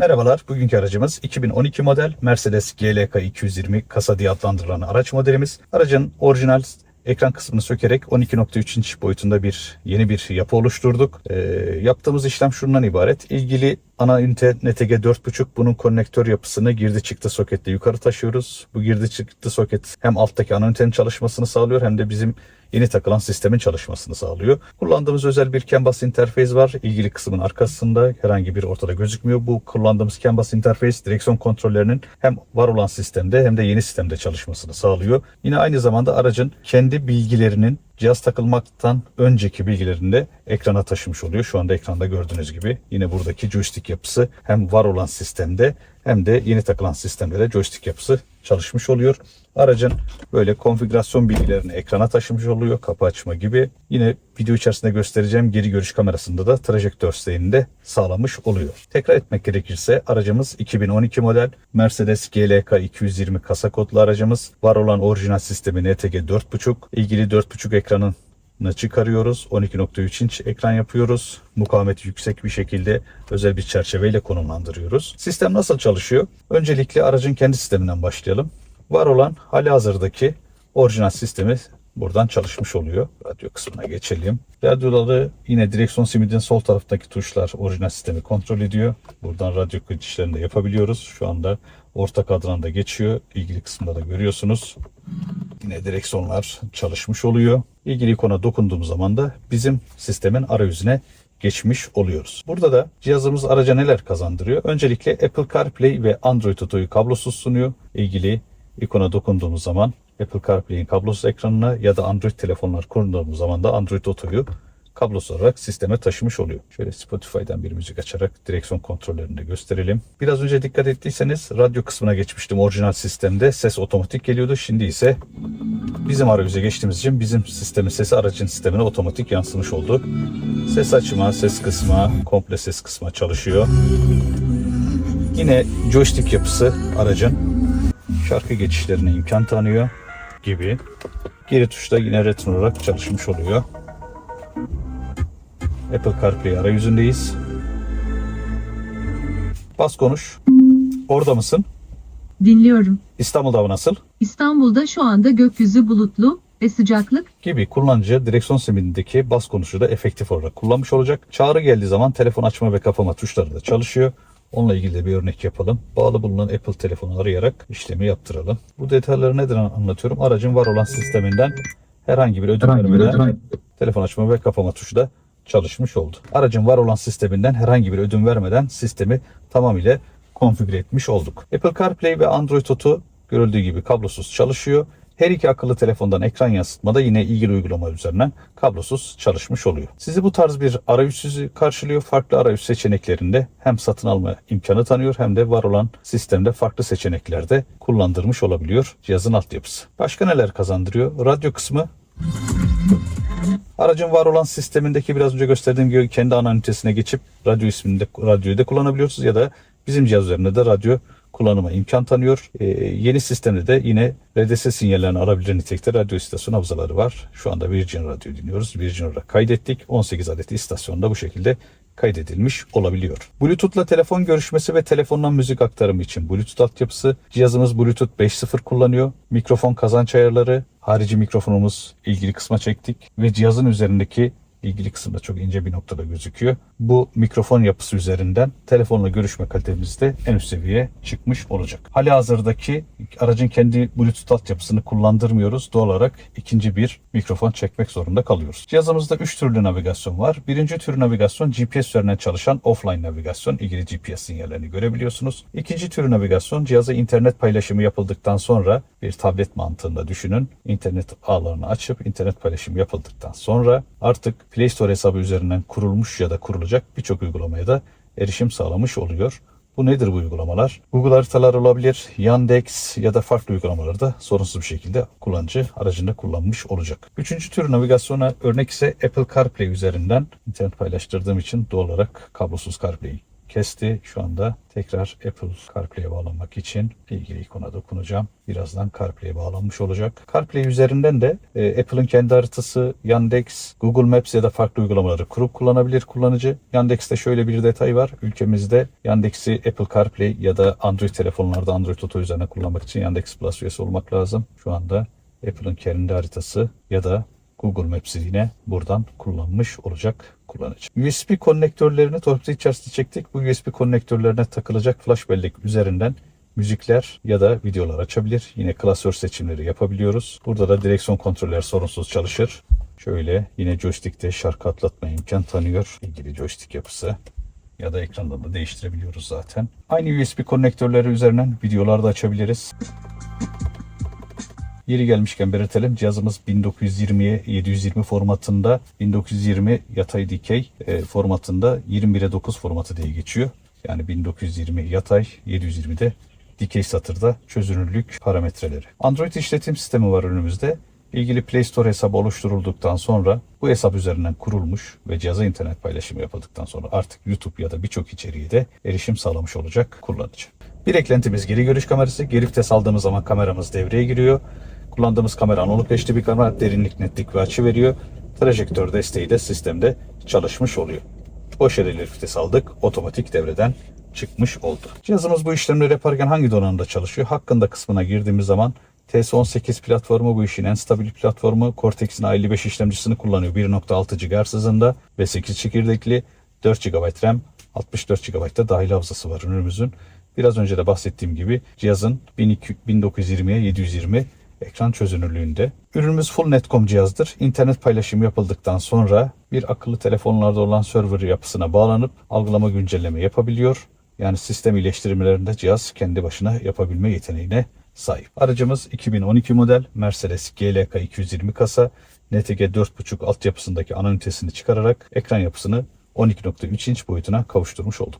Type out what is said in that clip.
Merhabalar, bugünkü aracımız 2012 model Mercedes GLK 220 kasa diye adlandırılan araç modelimiz. Aracın orijinal ekran kısmını sökerek 12.3 inç boyutunda bir yeni bir yapı oluşturduk. Ee, yaptığımız işlem şundan ibaret. İlgili ana ünite NTG 4.5 bunun konnektör yapısını girdi çıktı soketle yukarı taşıyoruz. Bu girdi çıktı soket hem alttaki ana ünitenin çalışmasını sağlıyor hem de bizim yeni takılan sistemin çalışmasını sağlıyor. Kullandığımız özel bir CAN bus interface var. İlgili kısmın arkasında herhangi bir ortada gözükmüyor. Bu kullandığımız CAN bus interface direksiyon kontrollerinin hem var olan sistemde hem de yeni sistemde çalışmasını sağlıyor. Yine aynı zamanda aracın kendi bilgilerinin cihaz takılmaktan önceki bilgilerini de ekrana taşımış oluyor. Şu anda ekranda gördüğünüz gibi yine buradaki joystick yapısı hem var olan sistemde hem de yeni takılan sistemde de joystick yapısı çalışmış oluyor. Aracın böyle konfigürasyon bilgilerini ekrana taşımış oluyor. Kapı açma gibi. Yine video içerisinde göstereceğim geri görüş kamerasında da trajektör desteğini de sağlamış oluyor. Tekrar etmek gerekirse aracımız 2012 model Mercedes GLK 220 kasa kodlu aracımız. Var olan orijinal sistemi NTG 4.5. İlgili 4.5 ekranın çıkarıyoruz. 12.3 inç ekran yapıyoruz. Mukavemeti yüksek bir şekilde özel bir çerçeveyle konumlandırıyoruz. Sistem nasıl çalışıyor? Öncelikle aracın kendi sisteminden başlayalım. Var olan hali hazırdaki orijinal sistemi buradan çalışmış oluyor. Radyo kısmına geçelim. Radyoları yine direksiyon simidin sol taraftaki tuşlar orijinal sistemi kontrol ediyor. Buradan radyo geçişlerini de yapabiliyoruz. Şu anda orta kadranda geçiyor. İlgili kısımda da görüyorsunuz. Yine direksiyonlar çalışmış oluyor. İlgili ikona dokunduğum zaman da bizim sistemin arayüzüne geçmiş oluyoruz. Burada da cihazımız araca neler kazandırıyor? Öncelikle Apple CarPlay ve Android Auto'yu kablosuz sunuyor. İlgili ikona dokunduğumuz zaman Apple CarPlay'in kablosuz ekranına ya da Android telefonlar kurduğumuz zaman da Android Auto'yu kablosuz olarak sisteme taşımış oluyor. Şöyle Spotify'dan bir müzik açarak direksiyon kontrollerini de gösterelim. Biraz önce dikkat ettiyseniz radyo kısmına geçmiştim orijinal sistemde. Ses otomatik geliyordu. Şimdi ise bizim arayüze geçtiğimiz için bizim sistemin sesi aracın sistemine otomatik yansımış oldu. Ses açma, ses kısma, komple ses kısma çalışıyor. Yine joystick yapısı aracın şarkı geçişlerine imkan tanıyor gibi. Geri tuşta yine retro olarak çalışmış oluyor. Apple CarPlay arayüzündeyiz. Bas konuş. Orada mısın? Dinliyorum. İstanbul'da hava nasıl? İstanbul'da şu anda gökyüzü bulutlu ve sıcaklık Gibi kullanıcı direksiyon simidindeki bas konuşu da efektif olarak kullanmış olacak. Çağrı geldiği zaman telefon açma ve kapama tuşları da çalışıyor. Onunla ilgili de bir örnek yapalım. Bağlı bulunan Apple telefonu arayarak işlemi yaptıralım. Bu detayları neden anlatıyorum? Aracın var olan sisteminden herhangi bir ödün vermeden telefon açma ve kapama tuşu da çalışmış oldu. Aracın var olan sisteminden herhangi bir ödün vermeden sistemi tamamıyla konfigüre etmiş olduk. Apple CarPlay ve Android Auto görüldüğü gibi kablosuz çalışıyor. Her iki akıllı telefondan ekran yansıtmada yine ilgili uygulama üzerinden kablosuz çalışmış oluyor. Sizi bu tarz bir arayüz karşılıyor. Farklı arayüz seçeneklerinde hem satın alma imkanı tanıyor hem de var olan sistemde farklı seçeneklerde kullandırmış olabiliyor cihazın altyapısı. Başka neler kazandırıyor? Radyo kısmı Aracın var olan sistemindeki biraz önce gösterdiğim gibi kendi ana ünitesine geçip radyo isminde radyoyu da kullanabiliyorsunuz ya da bizim cihaz üzerinde de radyo kullanıma imkan tanıyor. Ee, yeni sistemde de yine RDS sinyallerini alabilen nitelikte radyo istasyon havzaları var. Şu anda Virgin Radyo dinliyoruz. Virgin olarak kaydettik. 18 adet istasyonda bu şekilde kaydedilmiş olabiliyor. Bluetooth'la telefon görüşmesi ve telefondan müzik aktarımı için Bluetooth altyapısı. Cihazımız Bluetooth 5.0 kullanıyor. Mikrofon kazanç ayarları, harici mikrofonumuz ilgili kısma çektik ve cihazın üzerindeki ilgili kısımda çok ince bir noktada gözüküyor. Bu mikrofon yapısı üzerinden telefonla görüşme kalitemiz de en üst seviyeye çıkmış olacak. Hali hazırdaki aracın kendi Bluetooth altyapısını kullandırmıyoruz. Doğal olarak ikinci bir mikrofon çekmek zorunda kalıyoruz. Cihazımızda 3 türlü navigasyon var. Birinci tür navigasyon GPS üzerinden çalışan offline navigasyon. ilgili GPS sinyallerini görebiliyorsunuz. İkinci tür navigasyon cihaza internet paylaşımı yapıldıktan sonra bir tablet mantığında düşünün. İnternet ağlarını açıp internet paylaşımı yapıldıktan sonra artık Play Store hesabı üzerinden kurulmuş ya da kurulacak birçok uygulamaya da erişim sağlamış oluyor. Bu nedir bu uygulamalar? Google haritalar olabilir, Yandex ya da farklı uygulamalarda sorunsuz bir şekilde kullanıcı aracında kullanmış olacak. Üçüncü tür navigasyona örnek ise Apple CarPlay üzerinden internet paylaştırdığım için doğal olarak kablosuz CarPlay kesti. Şu anda tekrar Apple CarPlay'e bağlanmak için ilgili ikona dokunacağım. Birazdan CarPlay'e bağlanmış olacak. CarPlay üzerinden de e, Apple'ın kendi haritası, Yandex, Google Maps ya da farklı uygulamaları kurup kullanabilir kullanıcı. Yandex'te şöyle bir detay var. Ülkemizde Yandex'i Apple CarPlay ya da Android telefonlarda Android Auto üzerine kullanmak için Yandex Plus üyesi olmak lazım. Şu anda Apple'ın kendi haritası ya da Google Maps'i yine buradan kullanmış olacak kullanıcı. USB konnektörlerini torpido içerisinde çektik. Bu USB konnektörlerine takılacak flash bellek üzerinden müzikler ya da videolar açabilir. Yine klasör seçimleri yapabiliyoruz. Burada da direksiyon kontrolleri sorunsuz çalışır. Şöyle yine joystick'te şarkı atlatma imkan tanıyor. İlgili joystick yapısı ya da ekranda da değiştirebiliyoruz zaten. Aynı USB konnektörleri üzerinden videolar da açabiliriz. Yeri gelmişken belirtelim cihazımız 1920'ye 720 formatında 1920 yatay dikey e, formatında 21'e 9 formatı diye geçiyor. Yani 1920 yatay 720'de dikey satırda çözünürlük parametreleri. Android işletim sistemi var önümüzde. İlgili Play Store hesabı oluşturulduktan sonra bu hesap üzerinden kurulmuş ve cihaza internet paylaşımı yapıldıktan sonra artık YouTube ya da birçok içeriğe de erişim sağlamış olacak kullanıcı. Bir eklentimiz geri görüş kamerası. Geri vites aldığımız zaman kameramız devreye giriyor. Kullandığımız kamera analog HD bir kamera derinlik, netlik ve açı veriyor. Trajektör desteği de sistemde çalışmış oluyor. Boş ileri vites aldık. Otomatik devreden çıkmış oldu. Cihazımız bu işlemleri yaparken hangi donanımda çalışıyor? Hakkında kısmına girdiğimiz zaman TS18 platformu bu işin en stabil platformu. Cortex'in A55 işlemcisini kullanıyor. 1.6 GHz hızında ve 8 çekirdekli 4 GB RAM 64 GB da dahil hafızası var ürünümüzün. Biraz önce de bahsettiğim gibi cihazın 1920'ye 720 ekran çözünürlüğünde. Ürünümüz full netcom cihazdır. İnternet paylaşımı yapıldıktan sonra bir akıllı telefonlarda olan server yapısına bağlanıp algılama güncelleme yapabiliyor. Yani sistem iyileştirmelerinde cihaz kendi başına yapabilme yeteneğine sahip. Aracımız 2012 model Mercedes GLK 220 kasa NTG 4.5 altyapısındaki ana ünitesini çıkararak ekran yapısını 12.3 inç boyutuna kavuşturmuş olduk.